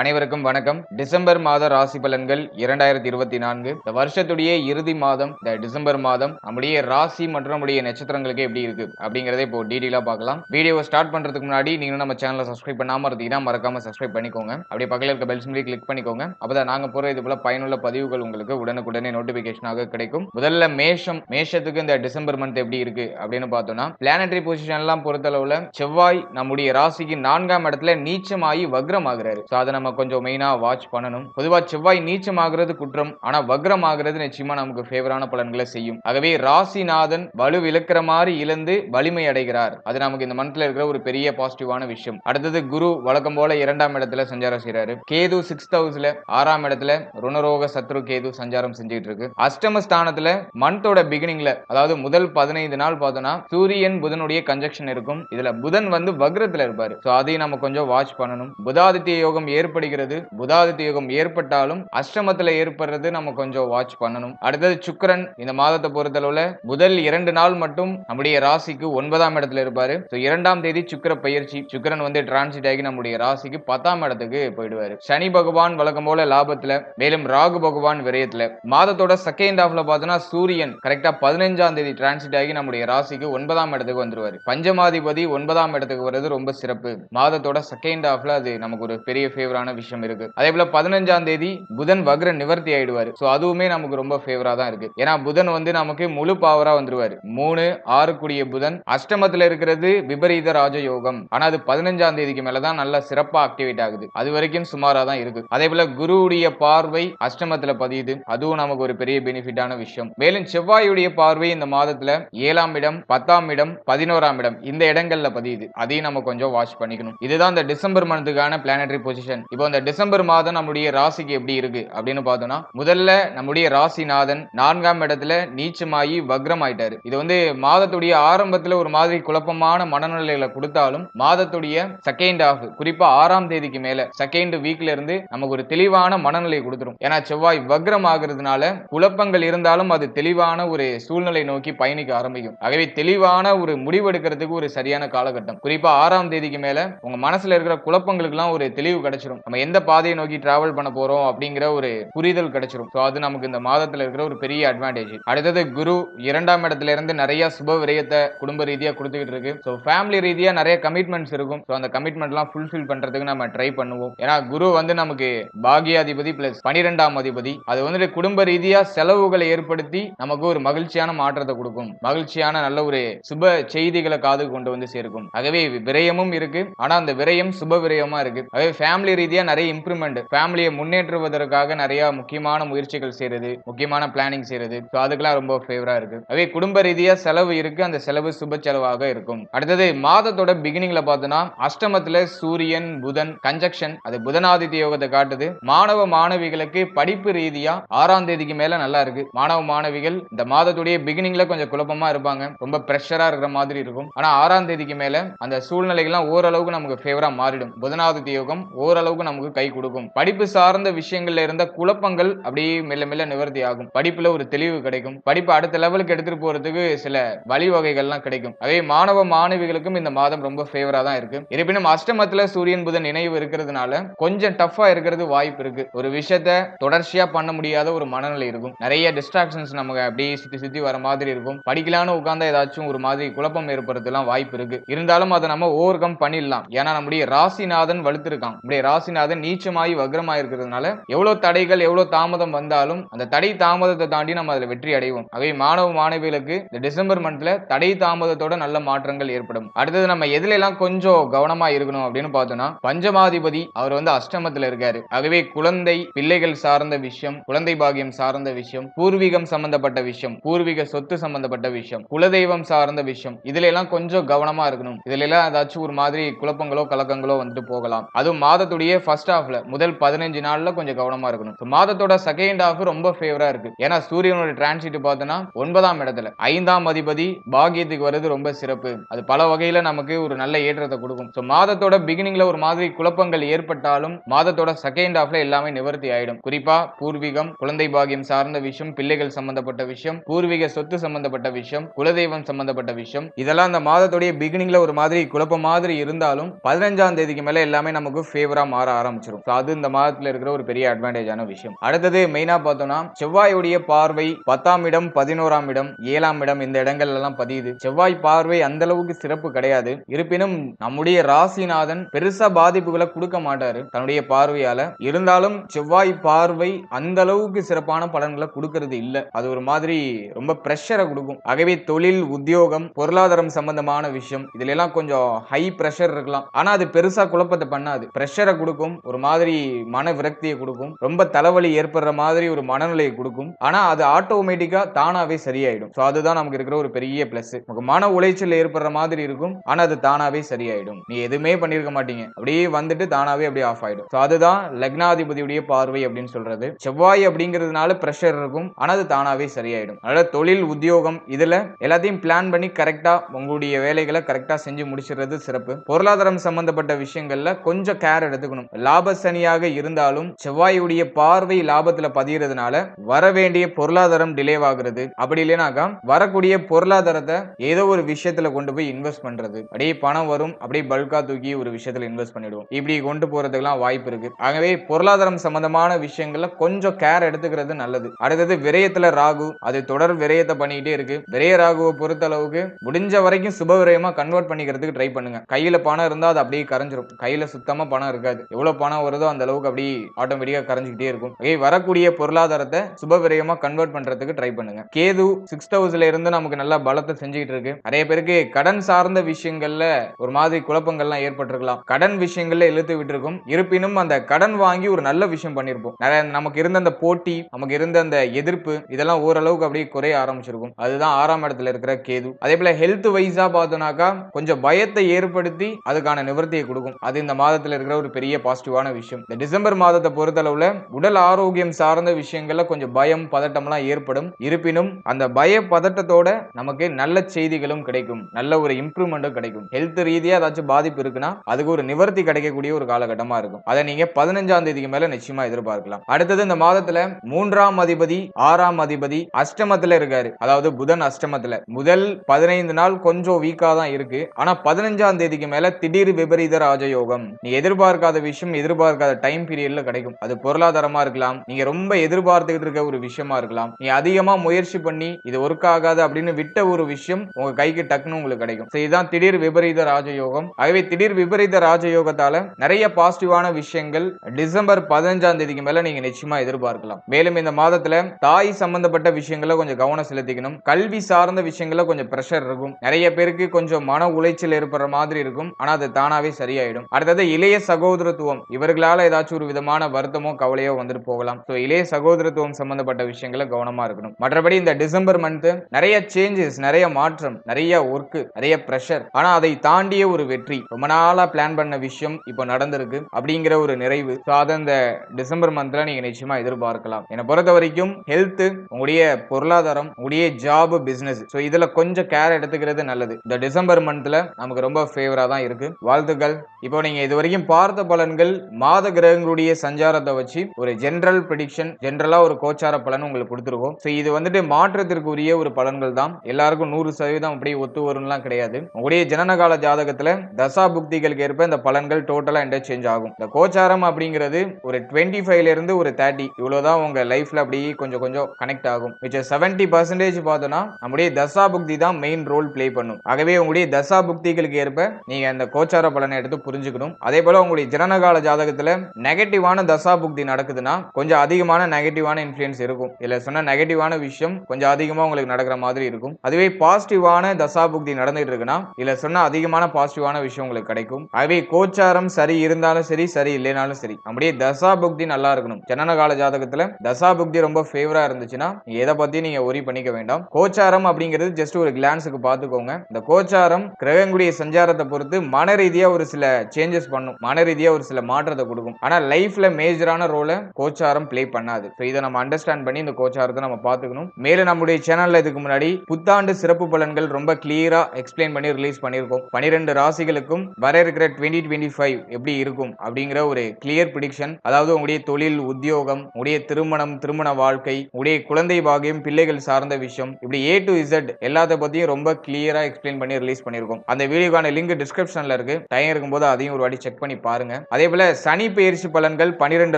அனைவருக்கும் வணக்கம். டிசம்பர் மாத ராசி பலன்கள் இரண்டாயிரத்தி இருபத்தி நான்கு. இந்த வருஷத்துடைய இறுதி மாதம் இந்த டிசம்பர் மாதம் நம்முடைய ராசி மற்றும் நம்முடைய நட்சத்திரங்களுக்கு எப்படி இருக்கு அப்படிங்கறத இப்போ டீடெயிலா பார்க்கலாம். வீடியோ ஸ்டார்ட் பண்றதுக்கு முன்னாடி நீங்க நம்ம சேனலை சப்ஸ்கிரைப் பண்ணாம இருந்தீங்கன்னா மறக்காம சப்ஸ்கிரைப் பண்ணிக்கோங்க. அப்படியே பக்கத்தில் இருக்க பெல் சிம்லி கிளிக் பண்ணிக்கோங்க. அப்பதான் நாங்க போற இது போல பயனுள்ள பதிவுகள் உங்களுக்கு உடனுக்குடனே நோட்டிபிகேஷனாக கிடைக்கும். முதல்ல மேஷம் மேஷத்துக்கு இந்த டிசம்பர் மந்த் எப்படி இருக்கு அப்படின்னு பார்த்தோம்னா பிளானட்டரி பொசிஷன் எல்லாம் பொறுத்தளவுல செவ்வாய் நம்முடைய ராசிக்கு நான்காம் இடத்துல நீச்சமாகி வக்ரம் ஆகிறாரு ஸோ அதை நம்ம கொஞ்சம் மெயினாக வாட்ச் பண்ணணும். பொதுவா செவ்வாய் நீச்சம் குற்றம். ஆனால் வக்ரம் ஆகுறது நிச்சயமா நமக்கு ஃபேவரான பலன்களை செய்யும். ஆகவே ராசிநாதன் வலு இழக்கிற மாதிரி இழந்து வலிமை அடைகிறார். அது நமக்கு இந்த மந்த்ல இருக்கிற ஒரு பெரிய பாசிட்டிவான விஷயம். அடுத்தது குரு வழக்கம் போல இரண்டாம் இடத்துல சஞ்சாரம் செய்கிறாரு கேது சிக்ஸ்த் ஹவுஸ்ல ஆறாம் இடத்துல ருணரோக சத்ரு கேது சஞ்சாரம் செஞ்சுட்டு இருக்கு அஷ்டம ஸ்தானத்துல மந்தோட பிகினிங்ல அதாவது முதல் பதினைந்து நாள் பார்த்தோம்னா சூரியன் புதனுடைய கன்ஜெக்ஷன் இருக்கும். இதுல புதன் வந்து வக்ரத்துல இருப்பாரு. ஸோ அதையும் நம்ம கொஞ்சம் வாட்ச் பண்ணணும். புதாதித்ய யோகம் ஏற்படுகிறது புதாதித்த யோகம் ஏற்பட்டாலும் அஷ்டமத்துல ஏற்படுறது நம்ம கொஞ்சம் வாட்ச் பண்ணணும். அடுத்தது சுக்கரன் இந்த மாதத்தை பொறுத்தளவுல முதல் இரண்டு நாள் மட்டும் நம்முடைய ராசிக்கு ஒன்பதாம் இடத்துல இருப்பாரு. இரண்டாம் தேதி சுக்கிர பயிற்சி சுக்கரன் வந்து டிரான்சிட் ஆகி நம்முடைய ராசிக்கு பத்தாம் இடத்துக்கு போயிடுவாரு. சனி பகவான் வழக்கம் போல லாபத்துல மேலும் ராகு பகவான் விரயத்துல. மாதத்தோட செகண்ட் ஹாஃப்ல பார்த்தோம்னா சூரியன் கரெக்டா பதினஞ்சாம் தேதி டிரான்சிட் ஆகி நம்முடைய ராசிக்கு ஒன்பதாம் இடத்துக்கு வந்துருவாரு. பஞ்சமாதிபதி ஒன்பதாம் இடத்துக்கு வர்றது ரொம்ப சிறப்பு. மாதத்தோட செகண்ட் ஹாஃப்ல அது நமக்கு ஒரு பெரிய ஃபேவரான விஷயம் இருக்கு. அதே போல பதினஞ்சாம் தேதி புதன் வக்ர நிவர்த்தி ஆயிடுவாரு. ஸோ அதுவுமே நமக்கு ரொம்ப ஃபேவரா தான் இருக்கு. ஏன்னா புதன் வந்து நமக்கு முழு பாவரா வந்துருவாரு. மூணு ஆறு கூடிய புதன் அஷ்டமத்துல இருக்கிறது விபரீத ராஜயோகம். ஆனா அது பதினஞ்சாம் தேதிக்கு மேலதான் நல்லா சிறப்பா ஆக்டிவேட் ஆகுது. அது வரைக்கும் சுமாரா தான் இருக்கு. அதே போல குருவுடைய பார்வை அஷ்டமத்துல பதியுது. அதுவும் நமக்கு ஒரு பெரிய பெனிஃபிட்டான விஷயம். மேலும் செவ்வாயுடைய பார்வை இந்த மாதத்துல ஏழாம் இடம் பத்தாம் இடம் பதினோராம் இடம் இந்த இடங்கள்ல பதியுது. அதையும் நம்ம கொஞ்சம் வாட்ச் பண்ணிக்கணும். இதுதான் இந்த டிசம்பர் மந்த்துக்கான பிளானட்டரி பொசிஷன் இப்போ இந்த டிசம்பர் மாதம் நம்முடைய ராசிக்கு எப்படி இருக்கு அப்படின்னு பார்த்தோம்னா முதல்ல நம்முடைய ராசிநாதன் நான்காம் இடத்துல நீச்சமாயி வக்ரம் ஆயிட்டாரு இது வந்து மாதத்துடைய ஆரம்பத்துல ஒரு மாதிரி குழப்பமான மனநிலைகளை கொடுத்தாலும் மாதத்துடைய செகண்ட் ஆஃப் குறிப்பா ஆறாம் தேதிக்கு மேல செகண்ட் வீக்ல இருந்து நமக்கு ஒரு தெளிவான மனநிலை கொடுத்துரும். ஏன்னா செவ்வாய் வக்ரம் ஆகுறதுனால குழப்பங்கள் இருந்தாலும் அது தெளிவான ஒரு சூழ்நிலை நோக்கி பயணிக்க ஆரம்பிக்கும். ஆகவே தெளிவான ஒரு முடிவெடுக்கிறதுக்கு ஒரு சரியான காலகட்டம். குறிப்பா ஆறாம் தேதிக்கு மேல உங்க மனசுல இருக்கிற குழப்பங்களுக்குலாம் ஒரு தெளிவு கிடைச்சிரும் நம்ம எந்த பாதையை நோக்கி டிராவல் பண்ண போறோம் அப்படிங்கிற ஒரு புரிதல் கிடைச்சிரும். ஸோ அது நமக்கு இந்த மாதத்துல இருக்கிற ஒரு பெரிய அட்வான்டேஜ் அடுத்தது குரு இரண்டாம் இடத்துல இருந்து நிறைய சுப விரயத்தை குடும்ப ரீதியா கொடுத்துக்கிட்டு இருக்கு. ஸோ ஃபேமிலி ரீதியா நிறைய கமிட்மெண்ட்ஸ் இருக்கும். ஸோ அந்த கமிட்மெண்ட்லாம் ஃபுல்ஃபில் பண்றதுக்கு நம்ம ட்ரை பண்ணுவோம். ஏன்னா குரு வந்து நமக்கு பாகியாதிபதி பிளஸ் பனிரெண்டாம் அதிபதி. அது வந்துட்டு குடும்ப ரீதியா செலவுகளை ஏற்படுத்தி நமக்கு ஒரு மகிழ்ச்சியான மாற்றத்தை கொடுக்கும். மகிழ்ச்சியான நல்ல ஒரு சுப செய்திகளை காது கொண்டு வந்து சேர்க்கும். ஆகவே விரயமும் இருக்கு. ஆனா அந்த விரயம் சுப விரயமா இருக்கு. ஆகவே ஃபேமிலி ரீதியாக நிறைய இம்ப்ரூவ்மெண்ட் ஃபேமிலியை முன்னேற்றுவதற்காக நிறைய முக்கியமான முயற்சிகள் செய்யறது முக்கியமான பிளானிங் செய்யறது ஸோ அதுக்கெல்லாம் ரொம்ப ஃபேவரா இருக்கு. அதே குடும்ப ரீதியாக செலவு இருக்கு அந்த செலவு சுப செலவாக இருக்கும். அடுத்தது மாதத்தோட பிகினிங்ல பார்த்தோம்னா அஷ்டமத்துல சூரியன் புதன் கன்ஜக்ஷன் அது புதனாதித்ய யோகத்தை காட்டுது. மாணவ மாணவிகளுக்கு படிப்பு ரீதியா ஆறாம் தேதிக்கு மேல நல்லா இருக்கு. மாணவ மாணவிகள் இந்த மாதத்துடைய பிகினிங்ல கொஞ்சம் குழப்பமா இருப்பாங்க. ரொம்ப ப்ரெஷரா இருக்கிற மாதிரி இருக்கும். ஆனா ஆறாம் தேதிக்கு மேல அந்த சூழ்நிலைகள்லாம் ஓரளவுக்கு நமக்கு ஃபேவரா மாறிடும். புதனாதித்ய யோகம் ஓரளவு அளவுக்கு நமக்கு கை கொடுக்கும். படிப்பு சார்ந்த விஷயங்கள்ல இருந்த குழப்பங்கள் அப்படியே மெல்ல மெல்ல நிவர்த்தி ஆகும். படிப்புல ஒரு தெளிவு கிடைக்கும். படிப்பு அடுத்த லெவலுக்கு எடுத்துட்டு போறதுக்கு சில வழிவகைகள்லாம் கிடைக்கும். அதே மாணவ மாணவிகளுக்கும் இந்த மாதம் ரொம்ப ஃபேவரா தான் இருக்கு. இருப்பினும் அஷ்டமத்துல சூரியன் புதன் நினைவு இருக்கிறதுனால கொஞ்சம் டஃபா இருக்கிறது வாய்ப்பு இருக்கு. ஒரு விஷயத்த தொடர்ச்சியா பண்ண முடியாத ஒரு மனநிலை இருக்கும். நிறைய டிஸ்ட்ராக்ஷன்ஸ் நமக்கு அப்படியே சுத்தி சுத்தி வர மாதிரி இருக்கும். படிக்கலான்னு உட்கார்ந்தா ஏதாச்சும் ஒரு மாதிரி குழப்பம் ஏற்படுறதுலாம் வாய்ப்பு இருக்கு. இருந்தாலும் அதை நம்ம ஓவர் கம் பண்ணிடலாம். ஏன்னா நம்முடைய ராசிநாதன் வலுத்திருக்கான். நம்முடைய ராசிநாதன் நீச்சமாகி வக்ரமாய் இருக்கிறதுனால எவ்வளவு தடைகள் எவ்வளவு தாமதம் வந்தாலும் அந்த தடை தாமதத்தை தாண்டி நம்ம அதில் வெற்றி அடைவோம். ஆகவே மாணவ மாணவிகளுக்கு இந்த டிசம்பர் மந்த்ல தடை தாமதத்தோட நல்ல மாற்றங்கள் ஏற்படும். அடுத்தது நம்ம எதுல எல்லாம் கொஞ்சம் கவனமா இருக்கணும் அப்படின்னு பார்த்தோம்னா பஞ்சமாதிபதி அவர் வந்து அஷ்டமத்துல இருக்காரு. ஆகவே குழந்தை பிள்ளைகள் சார்ந்த விஷயம் குழந்தை பாகியம் சார்ந்த விஷயம் பூர்வீகம் சம்பந்தப்பட்ட விஷயம் பூர்வீக சொத்து சம்பந்தப்பட்ட விஷயம் குலதெய்வம் சார்ந்த விஷயம் இதுல எல்லாம் கொஞ்சம் கவனமா இருக்கணும். இதுல எல்லாம் ஏதாச்சும் ஒரு மாதிரி குழப்பங்களோ கலக்கங்களோ வந்துட்டு போகலாம். அதுவும் மாதத்துடைய ஃபர்ஸ்ட் ஹாஃப்ல முதல் பதினஞ்சு நாள்ல கொஞ்சம் கவனமா இருக்கணும். மாதத்தோட செகண்ட் ஹாஃப் ரொம்ப ஃபேவரா இருக்கு. ஏன்னா சூரியனோட டிரான்சிட் பார்த்தோம்னா ஒன்பதாம் இடத்துல. ஐந்தாம் அதிபதி பாகியத்துக்கு வர்றது ரொம்ப சிறப்பு. அது பல வகையில நமக்கு ஒரு நல்ல ஏற்றத்தை கொடுக்கும். ஸோ மாதத்தோட பிகினிங்ல ஒரு மாதிரி குழப்பங்கள் ஏற்பட்டாலும் மாதத்தோட செகண்ட் ஹாஃப்ல எல்லாமே நிவர்த்தி ஆயிடும். குறிப்பா பூர்வீகம் குழந்தை பாகியம் சார்ந்த விஷயம் பிள்ளைகள் சம்பந்தப்பட்ட விஷயம் பூர்வீக சொத்து சம்பந்தப்பட்ட விஷயம் குலதெய்வம் சம்பந்தப்பட்ட விஷயம். இதெல்லாம் அந்த மாதத்துடைய பிகினிங்ல ஒரு மாதிரி குழப்பம் மாதிரி இருந்தாலும் பதினஞ்சாம் தேதிக்கு மேல எல்லாமே நமக்கு ஃபேவரா மாறும். மாற ஆரம்பிச்சிடும் அது இந்த மாதத்துல இருக்கிற ஒரு பெரிய அட்வான்டேஜான விஷயம். அடுத்தது மெயினா பார்த்தோம்னா செவ்வாயுடைய பார்வை பத்தாம் இடம் பதினோராம் இடம் ஏழாம் இடம் இந்த இடங்கள்ல எல்லாம் பதியுது. செவ்வாய் பார்வை அந்த அளவுக்கு சிறப்பு கிடையாது. இருப்பினும் நம்முடைய ராசிநாதன் பெருசா பாதிப்புகளை கொடுக்க மாட்டாரு. தன்னுடைய பார்வையால. இருந்தாலும் செவ்வாய் பார்வை அந்த அளவுக்கு சிறப்பான பலன்களை கொடுக்கறது இல்ல. அது ஒரு மாதிரி ரொம்ப பிரஷரை கொடுக்கும். ஆகவே தொழில் உத்தியோகம் பொருளாதாரம் சம்பந்தமான விஷயம். இதுல எல்லாம் கொஞ்சம் ஹை பிரஷர் இருக்கலாம். ஆனா அது பெருசா குழப்பத்தை பண்ணாது. பிரஷரை கொடுக்கும் ஒரு மாதிரி மன விரக்தியை கொடுக்கும் ரொம்ப தலைவலி ஏற்படுற மாதிரி ஒரு மனநிலையை கொடுக்கும். ஆனா அது ஆட்டோமேட்டிக்கா தானாவே சரியாயிடும். ஸோ அதுதான் நமக்கு இருக்கிற ஒரு பெரிய பிளஸ் நமக்கு மன உளைச்சல் ஏற்படுற மாதிரி இருக்கும் ஆனா அது தானாவே சரியாயிடும். நீ எதுவுமே பண்ணிருக்க மாட்டீங்க. அப்படியே வந்துட்டு தானாவே அப்படியே ஆஃப் ஆயிடும். ஸோ அதுதான் லக்னாதிபதியுடைய பார்வை அப்படின்னு சொல்றது. செவ்வாய் அப்படிங்கிறதுனால ப்ரெஷர் இருக்கும் ஆனா அது தானாவே சரியாயிடும். அதனால தொழில் உத்தியோகம் இதுல எல்லாத்தையும் பிளான் பண்ணி கரெக்டா உங்களுடைய வேலைகளை கரெக்டா செஞ்சு முடிச்சிடுறது சிறப்பு. பொருளாதாரம் சம்பந்தப்பட்ட விஷயங்கள்ல கொஞ்சம் கேர் எடுத்துக்கணும். லாப சனியாக இருந்தாலும் செவ்வாயுடைய பார்வை லாபத்துல பதியறதுனால வர வேண்டிய பொருளாதாரம் டிலே ஆகுறது அப்படி இல்லைனாக்கா வரக்கூடிய பொருளாதாரத்தை ஏதோ ஒரு விஷயத்துல கொண்டு போய் இன்வெஸ்ட் பண்றது. அப்படியே பணம் வரும் அப்படியே பல்கா தூக்கி ஒரு விஷயத்துல இன்வெஸ்ட் பண்ணிடுவோம். இப்படி கொண்டு போறதுக்கெல்லாம் வாய்ப்பு இருக்கு. ஆகவே பொருளாதாரம் சம்பந்தமான விஷயங்கள்ல கொஞ்சம் கேர் எடுத்துக்கிறது நல்லது. அடுத்தது விரயத்துல ராகு அது தொடர் விரயத்தை பண்ணிக்கிட்டே இருக்கு. விரய ராகுவை பொறுத்த அளவுக்கு முடிஞ்ச வரைக்கும் சுப விரயமா கன்வெர்ட் பண்ணிக்கிறதுக்கு ட்ரை பண்ணுங்க. கையில பணம் இருந்தா அது அப்படியே கரைஞ்சிரும். கையில சுத்தமா பணம் இருக்காது. எவ்வளவு பணம் வருதோ அந்த அளவுக்கு அப்படியே ஆட்டோமேட்டிக்கா கரைஞ்சிக்கிட்டே இருக்கும். ஓகே வரக்கூடிய பொருளாதாரத்தை சுப விரயமா கன்வெர்ட் பண்றதுக்கு ட்ரை பண்ணுங்க. கேது சிக்ஸ்த் ஹவுஸ்ல இருந்து நமக்கு நல்லா பலத்தை செஞ்சுக்கிட்டு இருக்கு. நிறைய பேருக்கு கடன் சார்ந்த விஷயங்கள்ல ஒரு மாதிரி குழப்பங்கள்லாம் ஏற்பட்டிருக்கலாம். கடன் விஷயங்கள்ல இழுத்து விட்டுருக்கும். இருப்பினும் அந்த கடன் வாங்கி ஒரு நல்ல விஷயம் பண்ணிருப்போம். நிறைய நமக்கு இருந்த அந்த போட்டி நமக்கு இருந்த அந்த எதிர்ப்பு இதெல்லாம் ஓரளவுக்கு அப்படியே குறைய ஆரம்பிச்சிருக்கும். அதுதான் ஆறாம் இடத்துல இருக்கிற கேது. அதே போல ஹெல்த் வைஸா பார்த்தோம்னாக்கா கொஞ்சம் பயத்தை ஏற்படுத்தி அதுக்கான நிவர்த்தியை கொடுக்கும். அது இந்த மாதத்துல இருக்கிற ஒரு பெரிய பாசிட்டிவான விஷயம். இந்த டிசம்பர் மாதத்தை பொறுத்தளவுல உடல் ஆரோக்கியம் சார்ந்த விஷயங்கள்ல கொஞ்சம் பயம் பதட்டம்லாம் ஏற்படும். இருப்பினும் அந்த பய பதட்டத்தோட நமக்கு நல்ல செய்திகளும் கிடைக்கும். நல்ல ஒரு இம்ப்ரூவ்மெண்ட்டும் கிடைக்கும். ஹெல்த் ரீதியா ஏதாச்சும் பாதிப்பு இருக்குன்னா அதுக்கு ஒரு நிவர்த்தி கிடைக்கக்கூடிய ஒரு காலகட்டமா இருக்கும். அதை நீங்க பதினஞ்சாம் தேதிக்கு மேல நிச்சயமா எதிர்பார்க்கலாம். அடுத்தது இந்த மாதத்துல மூன்றாம் அதிபதி ஆறாம் அதிபதி அஷ்டமத்துல இருக்காரு. அதாவது புதன் அஷ்டமத்துல. முதல் பதினைந்து நாள் கொஞ்சம் வீக்கா தான் இருக்கு. ஆனா பதினஞ்சாம் தேதிக்கு மேல திடீர் விபரீத ராஜயோகம். நீ எதிர்பார்க்காத விஷயம் எதிர்பார்க்காத டைம் பீரியட்ல கிடைக்கும். அது பொருளாதாரமா இருக்கலாம். நீங்க ரொம்ப எதிர்பார்த்துக்கிட்டு இருக்க ஒரு விஷயமா இருக்கலாம். நீ அதிகமா முயற்சி பண்ணி இது ஒர்க் ஆகாது அப்படின்னு விட்ட ஒரு விஷயம் உங்க கைக்கு டக்குன்னு உங்களுக்கு கிடைக்கும். இதுதான் திடீர் விபரீத ராஜயோகம். ஆகவே திடீர் விபரீத ராஜயோகத்தால நிறைய பாசிட்டிவான விஷயங்கள் டிசம்பர் பதினஞ்சாம் தேதிக்கு மேல நீங்க நிச்சயமா எதிர்பார்க்கலாம். மேலும் இந்த மாதத்துல தாய் சம்பந்தப்பட்ட விஷயங்கள கொஞ்சம் கவனம் செலுத்திக்கணும். கல்வி சார்ந்த விஷயங்கள கொஞ்சம் பிரஷர் இருக்கும். நிறைய பேருக்கு கொஞ்சம் மன உளைச்சல் ஏற்படுற மாதிரி இருக்கும். ஆனா அது தானாவே சரியாயிடும். அடுத்தது இளைய சகோதர சகோதரத்துவம் இவர்களால ஏதாச்சும் ஒரு விதமான வருத்தமோ கவலையோ வந்துட்டு போகலாம். ஸோ இளைய சகோதரத்துவம் சம்பந்தப்பட்ட விஷயங்கள கவனமா இருக்கணும். மற்றபடி இந்த டிசம்பர் மந்த் நிறைய சேஞ்சஸ் நிறைய மாற்றம் நிறைய ஒர்க் நிறைய பிரஷர் ஆனா அதை தாண்டிய ஒரு வெற்றி. ரொம்ப நாளா பிளான் பண்ண விஷயம் இப்போ நடந்திருக்கு அப்படிங்கிற ஒரு நிறைவு. ஸோ அதை இந்த டிசம்பர் மந்த்ல நீங்க நிச்சயமா எதிர்பார்க்கலாம். என்னை பொறுத்த வரைக்கும் ஹெல்த் உங்களுடைய பொருளாதாரம் உங்களுடைய ஜாப் பிசினஸ் ஸோ இதுல கொஞ்சம் கேர் எடுத்துக்கிறது நல்லது. இந்த டிசம்பர் மந்த்ல நமக்கு ரொம்ப ஃபேவரா தான் இருக்கு. வாழ்த்துக்கள். இப்போ நீங்க இது வரைக்கும் பார்த்த பலன்கள் மாத கிரகங்களுடைய சஞ்சாரத்தை வச்சு ஒரு ஜென்ரல் ப்ரிடிக்ஷன் ஜென்ரலா ஒரு கோச்சார பலன் உங்களுக்கு கொடுத்துருக்கோம். ஸோ இது வந்துட்டு மாற்றத்திற்குரிய ஒரு பலன்கள் தான். எல்லாருக்கும் நூறு சதவீதம் அப்படியே ஒத்து வரும்லாம் கிடையாது. உங்களுடைய ஜனனகால ஜாதகத்துல தசா புக்திகளுக்கு ஏற்ப இந்த பலன்கள் டோட்டலா இன்டர்சேஞ்ச் ஆகும். இந்த கோச்சாரம் அப்படிங்கிறது ஒரு டுவெண்ட்டி ஃபைவ்ல இருந்து ஒரு தேர்ட்டி இவ்வளவுதான் உங்க லைஃப்ல அப்படியே கொஞ்சம் கொஞ்சம் கனெக்ட் ஆகும். மிச்ச செவன்டி பர்சன்டேஜ் பார்த்தோம்னா நம்முடைய தசா புக்தி தான் மெயின் ரோல் பிளே பண்ணும். ஆகவே உங்களுடைய தசா புக்திகளுக்கு ஏற்ப நீங்க அந்த கோச்சார பலனை எடுத்து புரிஞ்சுக்கணும். அதே போல உங்களுடைய ஜனன ஜனனகால ஜாதகத்தில் நெகட்டிவான தசா புக்தி நடக்குதுன்னா கொஞ்சம் அதிகமான நெகட்டிவான இன்ஃப்ளூயன்ஸ் இருக்கும். இதுல சொன்ன நெகட்டிவான விஷயம் கொஞ்சம் அதிகமாக உங்களுக்கு நடக்கிற மாதிரி இருக்கும். அதுவே பாசிட்டிவான தசா புக்தி நடந்துட்டு இருக்குன்னா இதுல சொன்ன அதிகமான பாசிட்டிவான விஷயம் உங்களுக்கு கிடைக்கும். ஆகவே கோச்சாரம் சரி இருந்தாலும் சரி சரி இல்லைனாலும் சரி அப்படியே தசா புக்தி நல்லா இருக்கணும். ஜனனகால ஜாதகத்தில் தசா புக்தி ரொம்ப ஃபேவரா இருந்துச்சுன்னா எதை பத்தி நீங்க ஒரி பண்ணிக்க வேண்டாம். கோச்சாரம் அப்படிங்கிறது ஜஸ்ட் ஒரு கிளான்ஸுக்கு பார்த்துக்கோங்க. இந்த கோச்சாரம் கிரகங்குடிய சஞ்சாரத்தை பொறுத்து மன ரீதியா ஒரு சில சேஞ்சஸ் பண்ணும். மன ரீதியா ஒரு சில மாற்றத்தை கொடுக்கும். ஆனால் லைஃப்ல மேஜரான ரோலை கோச்சாரம் ப்ளே பண்ணாது. ஸோ இதை நம்ம அண்டர்ஸ்டாண்ட் பண்ணி இந்த கோச்சாரத்தை நம்ம பார்த்துக்கணும். மேலும் நம்முடைய சேனல்ல இதுக்கு முன்னாடி புத்தாண்டு சிறப்பு பலன்கள் ரொம்ப கிளியரா எக்ஸ்பிளைன் பண்ணி ரிலீஸ் பண்ணியிருக்கோம். பனிரெண்டு ராசிகளுக்கும் வர இருக்கிற டுவெண்ட்டி டுவெண்ட்டி ஃபைவ் எப்படி இருக்கும் அப்படிங்கிற ஒரு கிளியர் ப்ரிடிக்ஷன் அதாவது உங்களுடைய தொழில் உத்தியோகம் உங்களுடைய திருமணம் திருமண வாழ்க்கை உங்களுடைய குழந்தை பாகியம் பிள்ளைகள் சார்ந்த விஷயம் இப்படி ஏ டு இசட் எல்லாத்த பத்தியும் ரொம்ப கிளியரா எக்ஸ்பிளைன் பண்ணி ரிலீஸ் பண்ணியிருக்கோம். அந்த வீடியோக்கான லிங்க் டிஸ்கிரிப்ஷன்ல இருக்கு. டைம் இருக்கும்போது அதையும் ஒரு வாட்டி செக் பண்ணி பாருங்க. அதே போல சனி பயிற்சி பலன்கள் பன்னிரெண்டு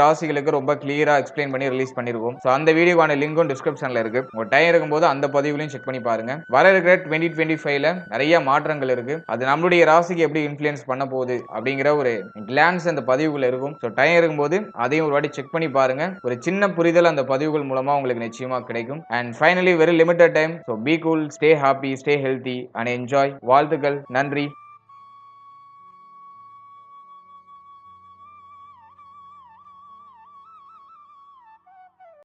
ராசிகளுக்கு ரொம்ப கிளியரா எக்ஸ்பிளைன் பண்ணி ரிலீஸ் பண்ணிருக்கோம். ஸோ அந்த வீடியோக்கான லிங்கும் டிஸ்கிரிப்ஷன்ல இருக்கு. உங்க டைம் இருக்கும்போது அந்த பதிவுலையும் செக் பண்ணி பாருங்க. வர இருக்கிற டுவெண்ட்டி டுவெண்ட்டி ஃபைவ்ல நிறைய மாற்றங்கள் இருக்கு. அது நம்மளுடைய ராசிக்கு எப்படி இன்ஃபுளுயன்ஸ் பண்ண போகுது அப்படிங்கிற ஒரு கிளான்ஸ் அந்த பதிவுகள் இருக்கும். ஸோ டைம் இருக்கும்போது அதையும் ஒரு வாட்டி செக் பண்ணி பாருங்க. ஒரு சின்ன புரிதல் அந்த பதிவுகள் மூலமா உங்களுக்கு நிச்சயமா கிடைக்கும். And finally very limited time so be cool stay happy stay healthy and enjoy வாழ்த்துக்கள். நன்றி.